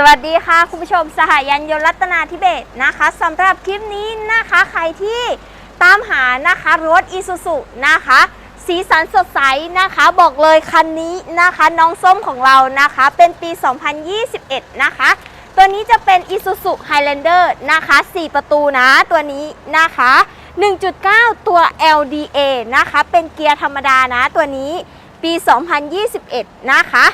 สวัสดีค่ะ คุณผู้ชมสหายันยนรัตนาธิเบศนะคะสำหรับคลิปนี้นะคะใครที่ตามหานะคะรถอีซูซุนะคะ สีสันสดใสนะคะบอกเลยคันนี้นะคะน้องส้มของเรานะคะเป็นปี 2021 นะคะ ตัวนี้จะเป็น Isuzu Highlander นะคะ 4 ประตูนะตัวนี้นะคะ 1.9 ตัว LDA นะคะ เป็นเกียร์ธรรมดานะตัวนี้ปี 2021 นะคะ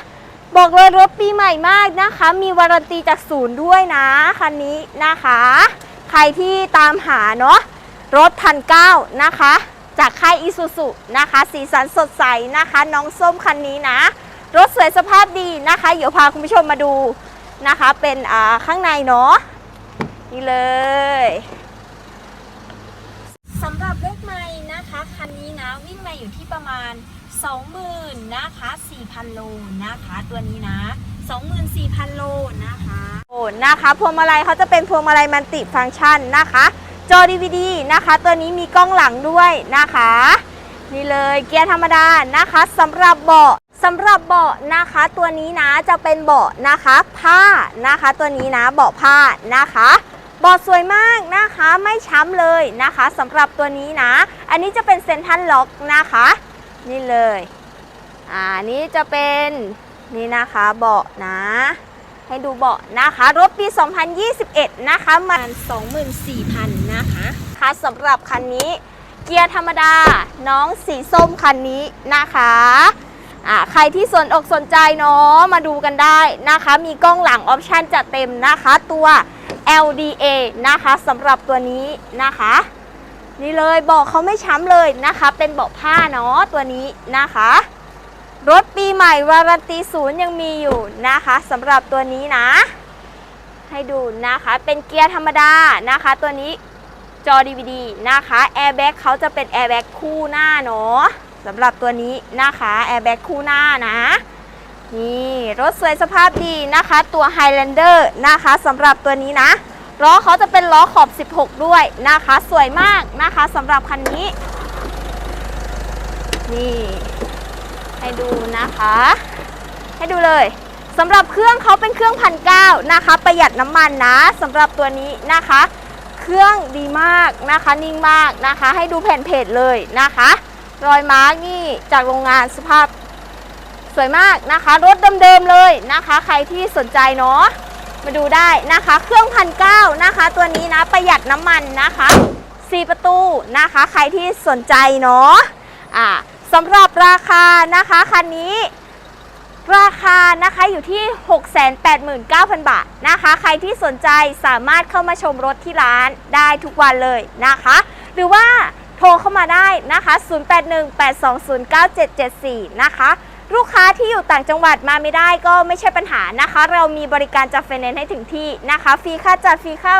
บอกเลยรถปีใหม่มากนะคะ มีวารันตีจากศูนย์ด้วยนะคันนี้นะคะ ใครที่ตามหาเนาะรถพันเก้านะคะ จากค่ายอิซูซุนะคะ สีสันสดใสนะคะ น้องส้มคันนี้นะ รถสวยสภาพดีนะคะ เดี๋ยวพาคุณผู้ชมมาดูนะคะ เป็นอ่าข้างในเนาะนี่เลยสำหรับเลขไม่นะคะ คันนี้นะ วิ่งมาอยู่ที่ประมาณ 20,000นะคะ 4,000 โลนะคะ ตัวนี้นะ 24,000 โลนะคะโอ้นะคะพวงมาลัยเขาจะเป็นพวงมาลัยมันติฟังก์ชันนะคะจอ DVD นะคะ ตัวนี้มีกล้องหลังด้วยนะคะ นี่เลยเกียร์ธรรมดานะคะสำหรับเบาะสำหรับเบาะนะคะตัวนี้นะจะเป็นเบาะนะคะ ผ้านะคะ ตัวนี้นะเบาะผ้านะคะ บาะสวยมากนะคะไม่ช้ำเลยนะคะสำหรับตัวนี้นะ อันนี้จะเป็นเซนทรัลล็อกนะคะ นี่เลยอ่านี่จะเป็นนี่นะคะเบาะนะ ให้ดูเบาะนะคะ รถปี 2021 นะคะมัน24,000 นะคะค่ะสำหรับคันนี้เกียร์ธรรมดาน้องสีส้มคันนี้นะคะอ่าใครที่สนอกสนใจเนาะมาดูกันได้นะคะ มีกล้องหลังออปชันจัดเต็มนะคะตัว LDA นะคะสำหรับตัวนี้นะคะ นี่เลยบาะเขาไม่ช้ำเลยนะคะ เป็นเบาะผ้าเนาะตัวนี้นะคะ รถปีใหม่วารันตีศูนย์ยังมีอยู่นะคะสำหรับตัวนี้นะ ให้ดูนะคะเป็นเกียร์ธรรมดานะคะ ตัวนี้จอ DVD นะคะแอร์แบ็กเขาจะเป็นแอร์แบ็กคู่หน้าเนาะสำหรับตัวนี้นะคะแอร์แบ็กคู่หน้านะ นี่รถสวยสภาพดีนะคะตัว Highlander นะคะสำหรับตัวนี้นะล้อเขาจะเป็นล้อขอบ 16 ด้วยนะคะ สวยมากนะคะสำหรับคันนี้ นี่ ให้ดูนะคะ ให้ดูเลยสำหรับเครื่องเขาเป็นเครื่องพันเนะคะ ประหยัดน้ำมันนะสำหรับตัวนี้นะคะ เครื่องดีมากนะคะ นิ่งมากนะคะ ให้ดูแผ่นเพจเลยนะคะ รอยมาร์กนี่จากโรงงานสภาพ สวยมากนะคะ รถเดิมๆเลยนะคะ ใครที่สนใจเนาะมาดูได้นะคะ เครื่องพันเก้านะคะ ตัวนี้นะประหยัดน้ำมันนะคะ4ประตูนะคะ ใครที่สนใจเนาะอ่าสำหรับราคานะคะคันนี้ราคานะคะอยู่ที่ 689,000 บาทนะคะ ใครที่สนใจสามารถเข้ามาชมรถที่ร้านได้ทุกวันเลยนะคะ หรือว่าโทรเข้ามาได้นะคะ 0818209774 นะคะ ลูกค้าที่อยู่ต่างจังหวัดมาไม่ได้ก็ไม่ใช่ปัญหานะคะ เรามีบริการจัดไฟแนนซ์ให้ถึงที่นะคะฟรีค่าจัดฟรีค่า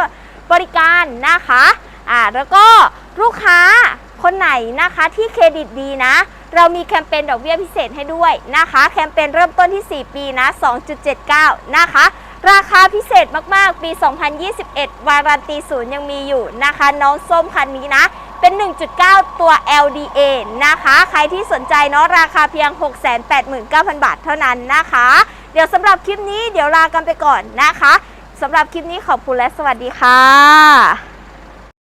บริการนะคะอ่าแล้วก็ลูกค้าคนไหนนะคะที่เครดิตดีนะ เรามีแคมเปญดอกเบี้ยพิเศษให้ด้วยนะคะ แคมเปญเริ่มต้นที่ 4 ปีนะ 2.79 นะคะ ราคาพิเศษมาก ๆ ปี 2021 วารันตีศูนย์ยังมีอยู่นะคะ น้องส้มคันนี้นะ เป็น 1.9 ตัว LDA นะคะ ใครที่สนใจเนาะราคาเพียง 689,000 บาทเท่านั้นนะคะ เดี๋ยวสำหรับคลิปนี้เดี๋ยวลากันไปก่อนนะคะสำหรับคลิปนี้ขอบคุณและสวัสดีค่ะ